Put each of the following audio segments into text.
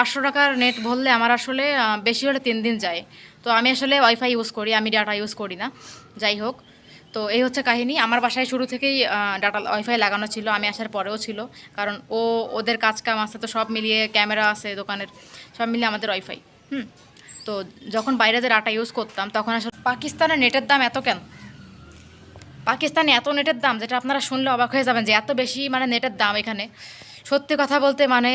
পাঁচশো টাকার নেট বললে আমার আসলে বেশি হলে তিন দিন যায়। তো আমি আসলে ওয়াইফাই ইউজ করি, আমি ডাটা ইউজ করি না। যাই হোক, তো এই হচ্ছে কাহিনী। আমার বাসায় শুরু থেকেই ডাটা ওয়াইফাই লাগানো ছিল, আমি আসার পরেও ছিল। কারণ ও, ওদের কাজ কাম আছে, তো সব মিলিয়ে ক্যামেরা আছে, দোকানের, সব মিলিয়ে আমাদের ওয়াইফাই হুম। তো যখন বাইরে ডাটা ইউজ করতাম, তখন আসলে পাকিস্তানের নেটের দাম এত কেন? পাকিস্তানে এত নেটের দাম, যেটা আপনারা শুনলে অবাক হয়ে যাবেন যে এত বেশি মানে নেটের দাম এখানে। সত্যি কথা বলতে মানে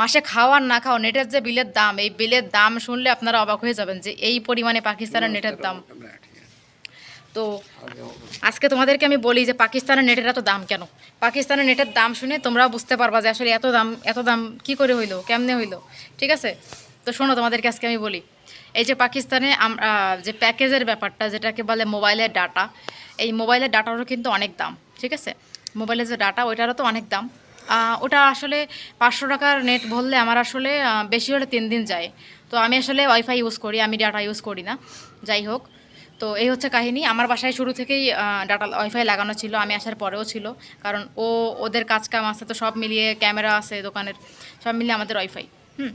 মাসে খাওয়ার না খাওয়া, নেটের যে বিলের দাম, এই বিলের দাম শুনলে আপনারা অবাক হয়ে যাবেন যে এই পরিমাণে পাকিস্তানের নেটের দাম। তো আজকে তোমাদেরকে আমি বলি যে পাকিস্তানের নেটের এত দাম কেন? পাকিস্তানের নেটের দাম শুনে তোমরাও বুঝতে পারবা যে আসলে এত দাম এত দাম কি করে হইল, কেমনে হইল, ঠিক আছে? তো শোনো, তোমাদেরকে আজকে আমি বলি। এই যে পাকিস্তানে আমরা যে প্যাকেজের ব্যাপারটা, যেটাকে বলে মোবাইলের ডাটা, এই মোবাইলের ডাটারও কিন্তু অনেক দাম, ঠিক আছে? মোবাইলের যে ডাটা, ওইটারও তো অনেক দাম। ওটা আসলে পাঁচশো টাকার নেট ভরলে আমার আসলে বেশি হলে তিন দিন যায়। তো আমি আসলে ওয়াইফাই ইউজ করি, আমি ডাটা ইউজ করি না। যাই হোক, তো এই হচ্ছে কাহিনী। আমার বাসায় শুরু থেকেই ডাটা ওয়াইফাই লাগানো ছিল, আমি আসার পরেও ছিল। কারণ ও, ওদের কাজ কাম আছে, তো সব মিলিয়ে ক্যামেরা আছে, দোকানের, সব মিলিয়ে আমাদের ওয়াইফাই হুম?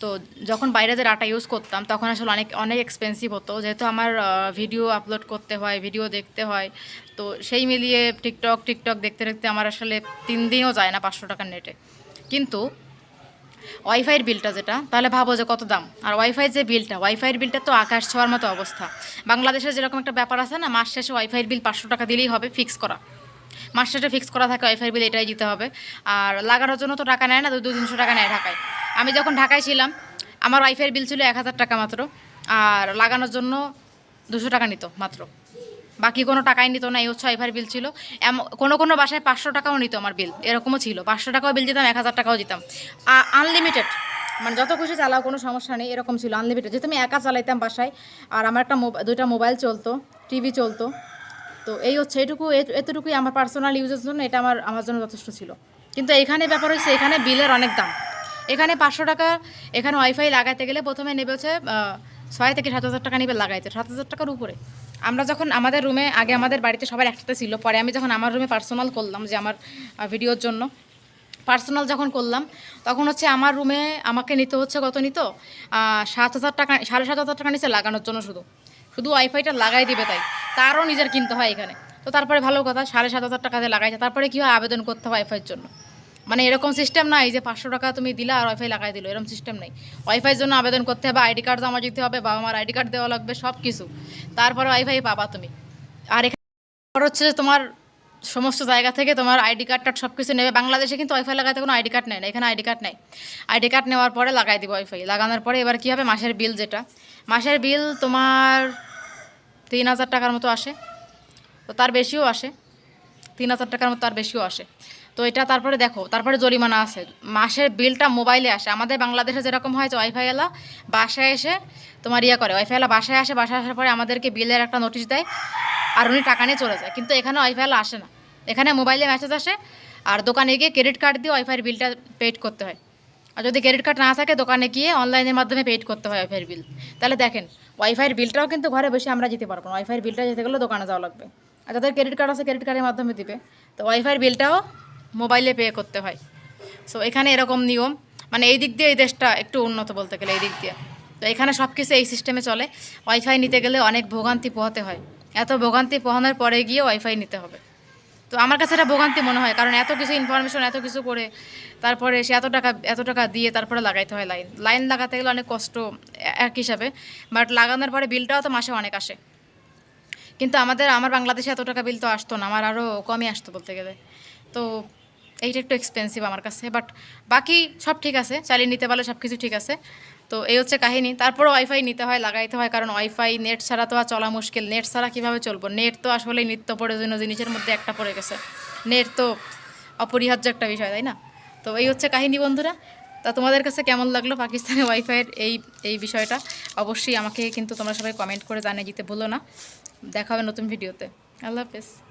তো যখন বাইরে যে ডাটা ইউজ করতাম, তখন আসলে অনেক অনেক এক্সপেন্সিভ হতো। যেহেতু আমার ভিডিও আপলোড করতে হয় ভিডিও দেখতে হয়, তো সেই মিলিয়ে টিকটক টিকটক দেখতে দেখতে আমার আসলে তিন দিনও যায় না পাঁচশো টাকার নেটে কিন্তু ওয়াইফাইয়ের বিলটা যেটা, তাহলে ভাবো যে কত দাম। আর ওয়াইফাই যে বিলটা ওয়াইফাইয়ের বিলটা তো আকাশ ছোঁয়ার মতো অবস্থা। বাংলাদেশের যেরকম একটা ব্যাপার আছে না, মাস শেষে ওয়াইফাইয়ের বিল পাঁচশো টাকা দিলেই হবে ফিক্স করা। মাস শেষে ফিক্স করা থাকে ওয়াইফাই বিল এটাই দিতে হবে। আর লাগানোর জন্য তো টাকা নেয় না দু তিনশো টাকা নেয় ঢাকায়। আমি যখন ঢাকায় ছিলাম, আমার ওয়াইফাইয়ের বিল ছিল এক হাজার টাকা মাত্র, আর লাগানোর জন্য দুশো টাকা নিত মাত্র। বাকি কোনো টাকাই নিত না, এই হচ্ছে ওয়াইফাইয়ের বিল ছিল। কোনো কোনো বাসায় পাঁচশো টাকাও নিত আমার বিল এরকমও ছিল। পাঁচশো টাকাও বিল দিতাম, এক হাজার টাকাও দিতাম। আনলিমিটেড মানে যত খুশি চালাও, কোনো সমস্যা নেই, এরকম ছিল আনলিমিটেড যেহেতু আমি একা চালাইতাম বাসায়, আর আমার একটা দুইটা মোবাইল চলতো টিভি চলতো, তো এই হচ্ছে এটুকু এতটুকুই আমার পার্সোনাল ইউজের জন্য, এটা আমার আমার জন্য যথেষ্ট ছিল। কিন্তু এখানে ব্যাপার হচ্ছে এখানে বিলের অনেক দাম। এখানে পাঁচশো টাকা, এখানে ওয়াইফাই লাগাইতে গেলে প্রথমে নেবে হচ্ছে ছয় থেকে সাত হাজার টাকা নেবে লাগাইতে, সাত হাজার টাকার উপরে। আমরা যখন আমাদের রুমে আগে আমাদের বাড়িতে সবার একসাথে ছিল, পরে আমি যখন আমার রুমে পার্সোনাল করলাম যে আমার ভিডিওর জন্য পার্সোনাল যখন করলাম, তখন হচ্ছে আমার রুমে আমাকে নিতে হচ্ছে কত নিত? সাত হাজার টাকা, সাড়ে সাত হাজার টাকা নিচে লাগানোর জন্য শুধু। শুধু ওয়াইফাইটা লাগাই দিবে তাই। তারও নিজের কিনতে হয় এখানে। তো তারপরে ভালো কথা, সাড়ে সাত হাজার টাকা দিয়ে লাগাইছে। তারপরে কী হয়? আবেদন করতে হয় ওয়াইফাইয়ের জন্য। মানে এরকম সিস্টেম নাই যে পাঁচশো টাকা তুমি দিলা আর ওয়াইফাই লাগাই দিল, এরকম সিস্টেম নেই। ওয়াইফাইয়ের জন্য আবেদন করতে হবে আইডি কার্ড জমা দিতে হবে, বাবা মার আইডি কার্ড দেওয়া লাগবে সব কিছু তারপরে ওয়াইফাই পাবা তুমি। আর এখানে হচ্ছে তোমার সমস্ত জায়গা থেকে তোমার আইডি কার্ড টার্ড সব কিছু নেবে। বাংলাদেশে কিন্তু ওয়াইফাই লাগাতে কোনো আইডি কার্ড নেয় না, এখানে আইডি কার্ড নেই। আইডি কার্ড নেওয়ার পরে লাগাই দিব ওয়াইফাই লাগানোর পরে এবার কী হবে? মাসের বিল যেটা। মাসের বিল তোমার তিন হাজার টাকার মতো আসে। তো তার বেশিও আসে। তিন হাজার টাকার মতো তার বেশিও আসে। তো এটা তারপরে দেখো, তারপরে জরিমানা আছে। মাসের বিলটা মোবাইলে আসে। আমাদের বাংলাদেশে যেরকম হয় যে ওয়াইফাই এলা বাসায় এসে তোমার ইয়ে করে ওয়াইফাই এলা বাসায় আসে, বাসায় আসার পরে আমাদেরকে বিলের একটা নোটিশ দেয় আর উনি টাকা নিয়ে চলে যায়। কিন্তু এখানে ওয়াইফাই এলা আসে না। এখানে মোবাইলে মেসেজ আসে আর দোকানে গিয়ে ক্রেডিট কার্ড দিয়ে ওয়াইফাইয়ের বিলটা পেড করতে হয়। আর যদি ক্রেডিট কার্ড না থাকে দোকানে গিয়ে অনলাইনের মাধ্যমে পেড করতে হয় ওয়াইফাইয়ের বিল। তাহলে দেখেন ওয়াইফাইয়ের বিলটাও কিন্তু ঘরে বসে আমরা যেতে পারব না। ওয়াইফাইয়ের বিলটা যেতে গেলে দোকানে যাওয়া লাগবে। আর যাদের ক্রেডিট কার্ড আছে ক্রেডিট কার্ডের মাধ্যমে দিবে। তো ওয়াইফাইয়ের বিলটাও মোবাইলে পে করতে হয়। সো এখানে এরকম নিয়ম। মানে এই দিক দিয়ে এই দেশটা একটু উন্নত বলতে গেলে, এই দিক দিয়ে। তো এখানে সব কিছু এই সিস্টেমে চলে। ওয়াইফাই নিতে গেলে অনেক ভোগান্তি পোহাতে হয়। এত ভোগান্তি পোহানোর পরে গিয়ে ওয়াইফাই নিতে হবে। তো আমার কাছে এটা ভোগান্তি মনে হয়, কারণ এত কিছু ইনফরমেশন এত কিছু করে তারপরে সে এত টাকা এত টাকা দিয়ে তারপরে লাগাইতে হয় লাইন লাইন লাগাতে গেলে অনেক কষ্ট এক হিসাবে। বাট লাগানোর পরে বিলটাও তো মাসে অনেক আসে। কিন্তু আমাদের, আমার বাংলাদেশে এত টাকা বিল তো আসতো না। আমার আরও কমই আসতো বলতে গেলে। তো এইটা একটু এক্সপেন্সিভ আমার কাছে বাট বাকি সব ঠিক আছে, চালিয়ে নিতে পারলে সব কিছু ঠিক আছে। তো এই হচ্ছে কাহিনী। তারপরে ওয়াইফাই নিতে হয়, লাগাইতে হয়, কারণ ওয়াইফাই নেট ছাড়া তো আর চলা মুশকিল। নেট ছাড়া কীভাবে চলবো? নেট তো আসলে নিত্য প্রয়োজনীয় জিনিসের মধ্যে একটা পড়ে গেছে। নেট তো অপরিহার্য একটা বিষয়, তাই না? তো এই হচ্ছে কাহিনী বন্ধুরা। তা তোমাদের কাছে কেমন লাগল পাকিস্তানে ওয়াইফাইয়ের এই এই বিষয়টা? অবশ্যই আমাকে কিন্তু তোমরা সবাই কমেন্ট করে জানিয়ে দিতে ভুলো না। দেখা হবে নতুন ভিডিওতে আল্লাহ হাফেজ।